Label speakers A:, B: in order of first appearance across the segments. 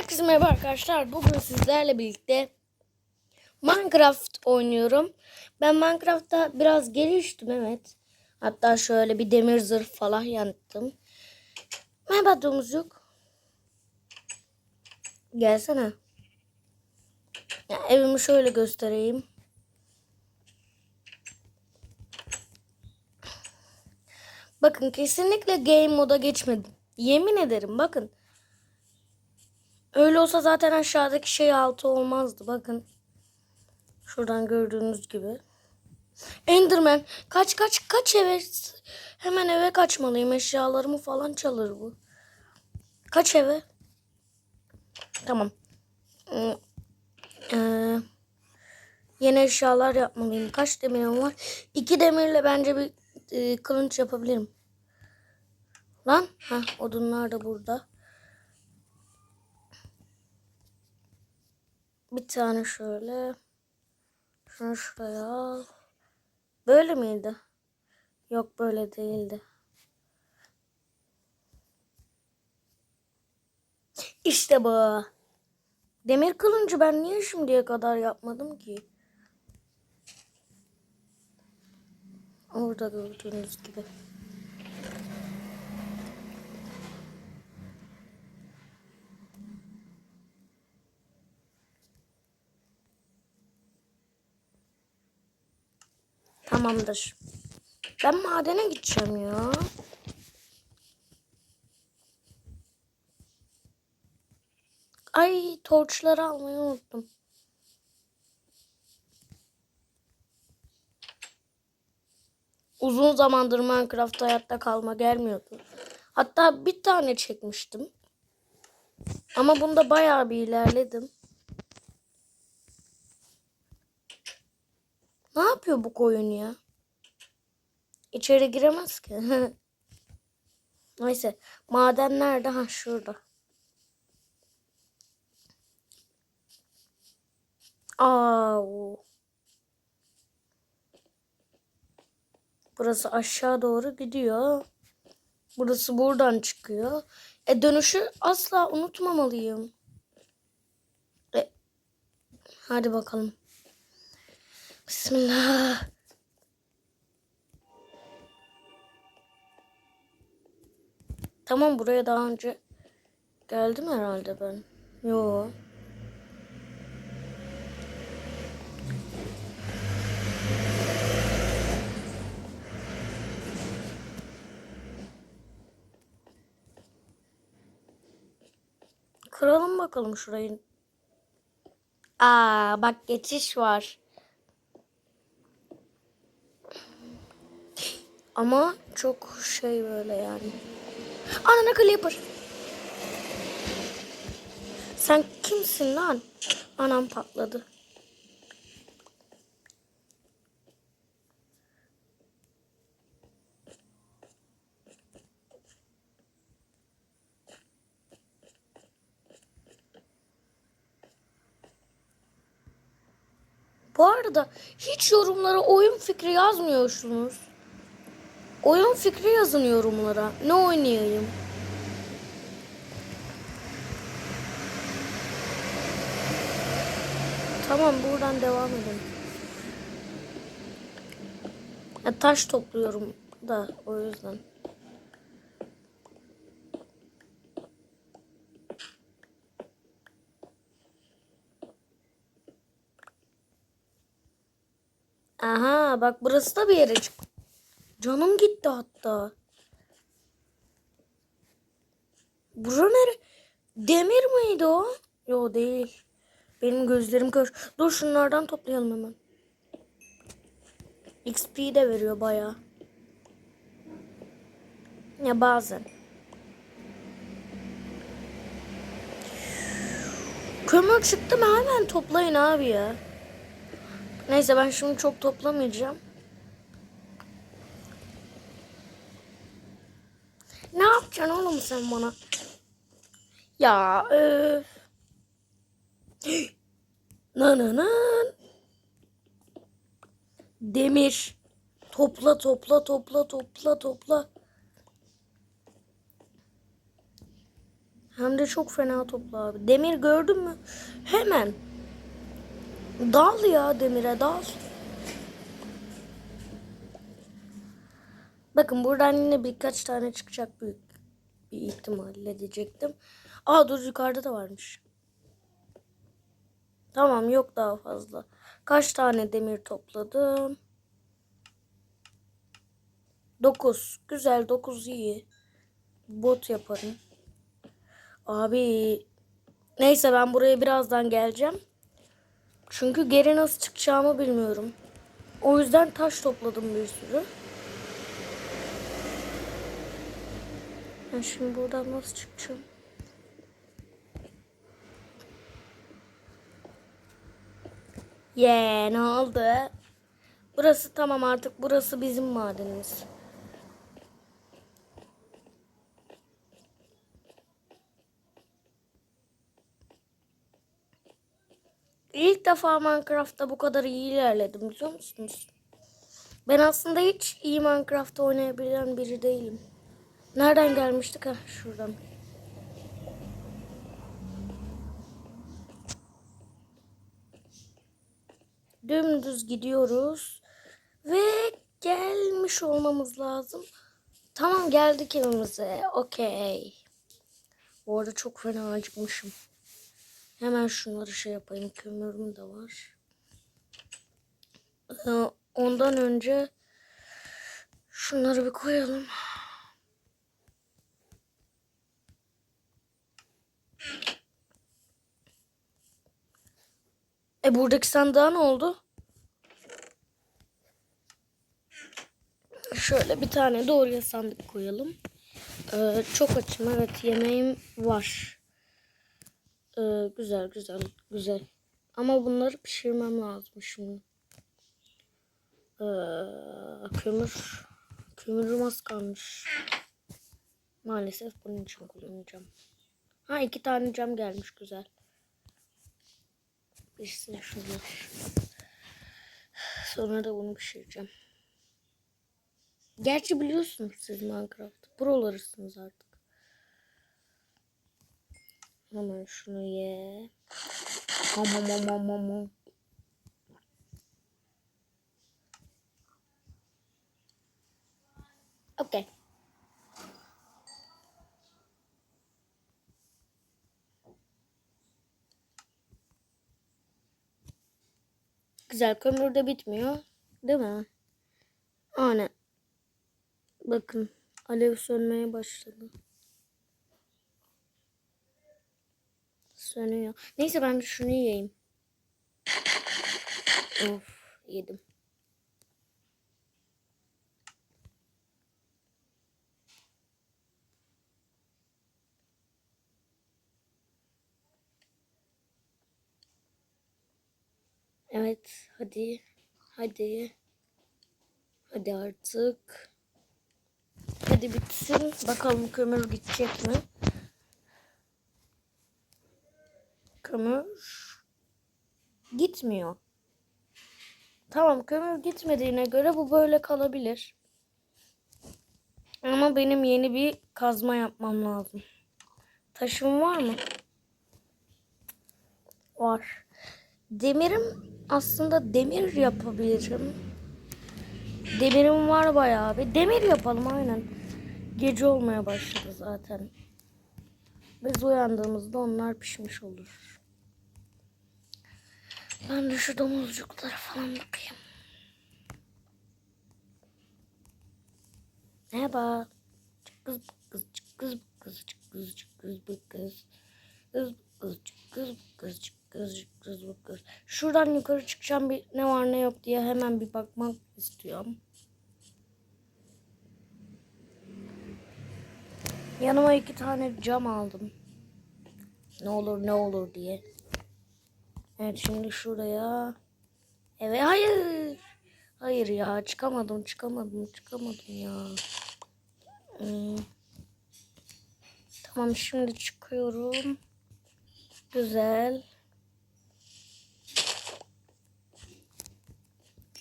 A: Herkese merhaba arkadaşlar. Bugün sizlerle birlikte Minecraft oynuyorum. Ben Minecraft'ta biraz geliştim evet. Hatta şöyle bir demir zırh falan yaptım. Merhaba domuzcuk. Gelsene. Ya, evimi şöyle göstereyim. Bakın kesinlikle game moda geçmedim. Yemin ederim bakın. Öyle olsa zaten aşağıdaki şey altı olmazdı. Bakın. Şuradan gördüğünüz gibi. Enderman. Kaç kaç kaç eve. Hemen eve kaçmalıyım. Eşyalarımı falan çalır bu. Kaç eve. Tamam. Ee, yeni eşyalar yapmalıyım. Kaç demirim var? İki demirle bence bir e, kılınç yapabilirim. Lan. ha odunlar da burada. Bir tane şöyle. Şunu şuraya al. Böyle miydi? Yok böyle değildi. İşte bu. Demir kılıncı ben niye şimdiye kadar yapmadım ki? Orada gördüğünüz gibi. Tamamdır. Ben madene gideceğim ya. Ay torçları almayı unuttum. Uzun zamandır Minecraft hayatta kalma gelmiyordu. Hatta bir tane çekmiştim. Ama bunda bayağı bir ilerledim. Ne yapıyor bu koyun ya? İçeri giremez ki. Neyse. Maden nerede? Ha şurada. Aa. Burası aşağı doğru gidiyor. Burası buradan çıkıyor. E dönüşü asla unutmamalıyım. E, hadi bakalım. Bismillah. Tamam buraya daha önce geldim herhalde ben. Yo. Kıralım bakalım şurayı. Aa bak geçiş var. Ama çok şey böyle yani. Anana Clipper. Sen kimsin lan? Anam patladı. Bu arada hiç yorumlara oyun fikri yazmıyorsunuz. Oyun fikri yazın yorumlara. Ne oynayayım? Tamam buradan devam edelim. Ya, taş topluyorum da o yüzden. Aha bak burası da bir yere çık. Canım gitti hatta. Bura nere? Demir miydi o? Yo değil. Benim gözlerim kör. Dur şunlardan toplayalım hemen. XP de veriyor baya. Ya bazen. Kömür çıktı mı hemen toplayın abi ya. Neyse ben şimdi çok toplamayacağım. Ne yapacaksın oğlum sen bana? Ya öf. Nanana. Demir. Topla topla topla topla topla. Hem de çok fena topla abi. Demir gördün mü? Hemen. Dal ya demire dal. Bakın buradan yine birkaç tane çıkacak büyük bir ihtimalle diyecektim. Aa dur yukarıda da varmış. Tamam yok daha fazla. Kaç tane demir topladım? 9. Güzel 9 iyi. Bot yaparım. Abi neyse ben buraya birazdan geleceğim. Çünkü geri nasıl çıkacağımı bilmiyorum. O yüzden taş topladım bir sürü. Ben şimdi buradan nasıl çıkacağım? Yeah, ne oldu? Burası tamam artık burası bizim madenimiz. İlk defa Minecraft'ta bu kadar iyi ilerledim biliyor musunuz? Ben aslında hiç iyi Minecraft oynayabilen biri değilim. Nereden gelmiştik? ha şuradan. Dümdüz gidiyoruz. Ve gelmiş olmamız lazım. Tamam geldik evimize. Okey. Bu arada çok fena acıkmışım. Hemen şunları şey yapayım. Kömürüm de var. Ee, ondan önce şunları bir koyalım. E buradaki sandığa ne oldu? Şöyle bir tane de oraya sandık koyalım. Ee, çok açım evet yemeğim var. Ee, güzel güzel güzel. Ama bunları pişirmem lazım şimdi. Ee, kömür. Kömürüm az kalmış. Maalesef bunun için kullanacağım. Ha iki tane cam gelmiş güzel. Pişsin şunlar. Sonra da bunu pişireceğim. Gerçi biliyorsunuz siz Minecraft. Buralarısınız artık. Hemen şunu ye. Ham ham ham ham. Güzel kömür de bitmiyor. Değil mi? Aynen. Bakın alev sönmeye başladı. Sönüyor. Neyse ben şunu yiyeyim. Of yedim. Evet hadi. Hadi. Hadi artık. Hadi bitsin. Bakalım kömür gidecek mi? Kömür gitmiyor. Tamam kömür gitmediğine göre bu böyle kalabilir. Ama benim yeni bir kazma yapmam lazım. Taşım var mı? Var. Demirim aslında demir yapabilirim. Demirim var bayağı bir. Demir yapalım aynen. Gece olmaya başladı zaten. Biz uyandığımızda onlar pişmiş olur. Ben de şu domuzcuklara falan bakayım. Merhaba. Kız kız kız kız kız kız kız kız kız kız kız kız kız kız kız Şuradan yukarı çıkacağım bir ne var ne yok diye hemen bir bakmak istiyorum. Yanıma iki tane cam aldım. Ne olur ne olur diye. Evet şimdi şuraya. Evet hayır. Hayır ya çıkamadım çıkamadım çıkamadım ya. Hmm. Tamam şimdi çıkıyorum. Güzel.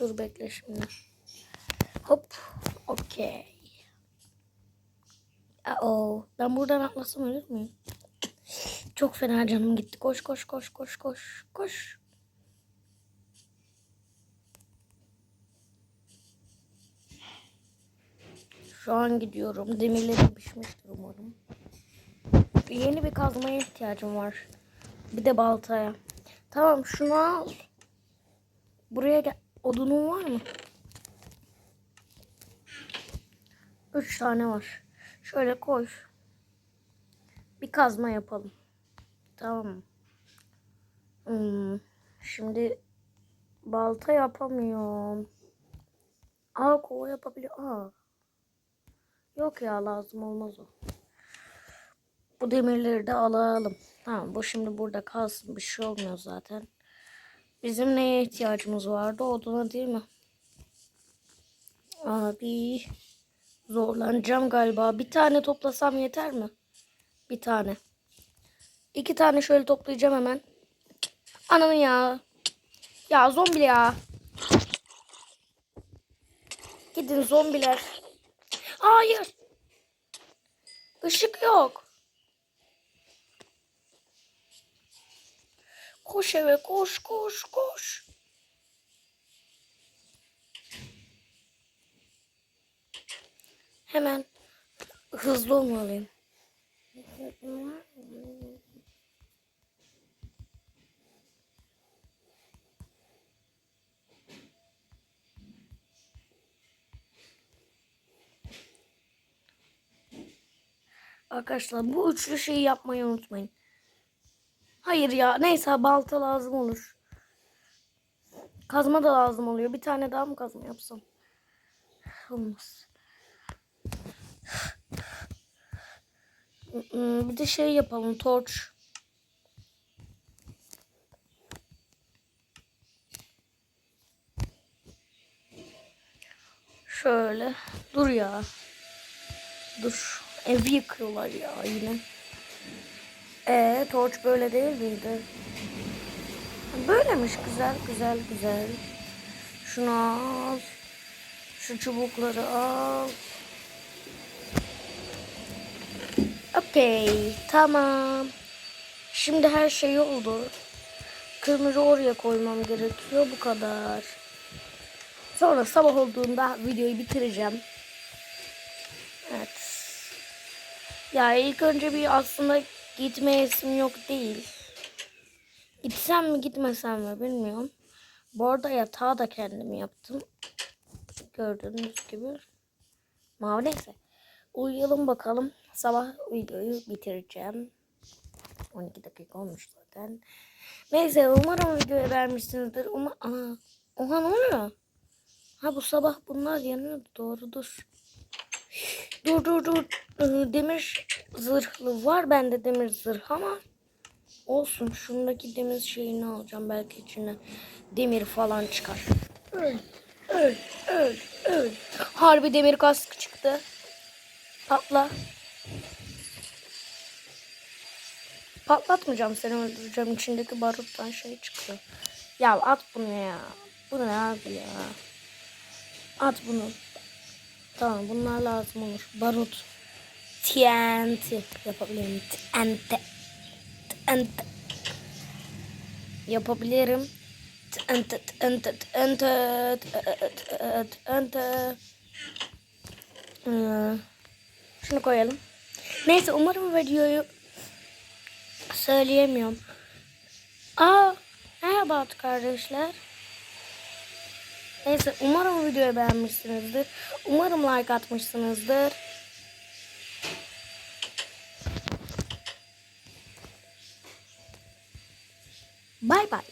A: Dur bekle şimdi. Hop. Okey. Oh, ben buradan atlasam ölür müyüm? Çok fena canım gitti. Koş koş koş koş koş koş. Şu an gidiyorum. Demirleri pişmiştir umarım. Yeni bir kazmaya ihtiyacım var. Bir de baltaya. Tamam şunu al. Buraya gel. Odunun var mı? Üç tane var. Şöyle koy. Bir kazma yapalım. Tamam? Hmm, Şimdi balta yapamıyorum. Aa kova yapabiliyor. Aa. Yok ya lazım olmaz o. Bu demirleri de alalım. Tamam bu şimdi burada kalsın. Bir şey olmuyor zaten. Bizim neye ihtiyacımız vardı? Oduna değil mi? Abi zorlanacağım galiba. Bir tane toplasam yeter mi? Bir tane. İki tane şöyle toplayacağım hemen. Ananı ya. Ya zombi ya. Gidin zombiler. Hayır. Işık yok. Koş eve koş koş koş. Hemen hızlı olmalıyım. Arkadaşlar bu üçlü şeyi yapmayı unutmayın. Hayır ya neyse balta lazım olur. Kazma da lazım oluyor. Bir tane daha mı kazma yapsam? Olmaz. Hmm, Bir de şey yapalım torç. Şöyle. Dur ya. Dur. Evi yıkıyorlar ya yine. Ee, torç böyle değil miydi? Böylemiş güzel güzel güzel. Şunu al. Şu çubukları al. Okey tamam. Şimdi her şey oldu. Kırmızı oraya koymam gerekiyor bu kadar. Sonra sabah olduğunda videoyu bitireceğim. Evet. Ya ilk önce bir aslında gitme isim yok değil. Gitsem mi gitmesem mi bilmiyorum. Bu arada yatağı da kendim yaptım. Gördüğünüz gibi. Mavi neyse. Uyuyalım bakalım. Sabah videoyu bitireceğim. 12 dakika olmuş zaten. Neyse umarım videoyu beğenmişsinizdir. Uma Aa, oha ne oluyor? Ha bu sabah bunlar yanıyordu doğrudur. Dur dur dur. Ee, Demir zırhlı var bende demir zırh ama olsun. Şundaki demir şeyini alacağım. Belki içine demir falan çıkar. Öl, öl, öl, öl. Harbi demir kask çıktı. Patla. Patlatmayacağım seni öldüreceğim. İçindeki baruttan şey çıkıyor. Ya at bunu ya. Bu ne abi ya. At bunu. Tamam bunlar lazım olur. Barut. TNT yapabilirim. TNT. TNT. Yapabilirim. TNT. TNT. TNT. TNT. Ee, Şunu koyalım. Neyse umarım videoyu söyleyemiyorum. Aa, merhaba kardeşler. Neyse umarım videoyu beğenmişsinizdir. Umarım like atmışsınızdır. Bay bay.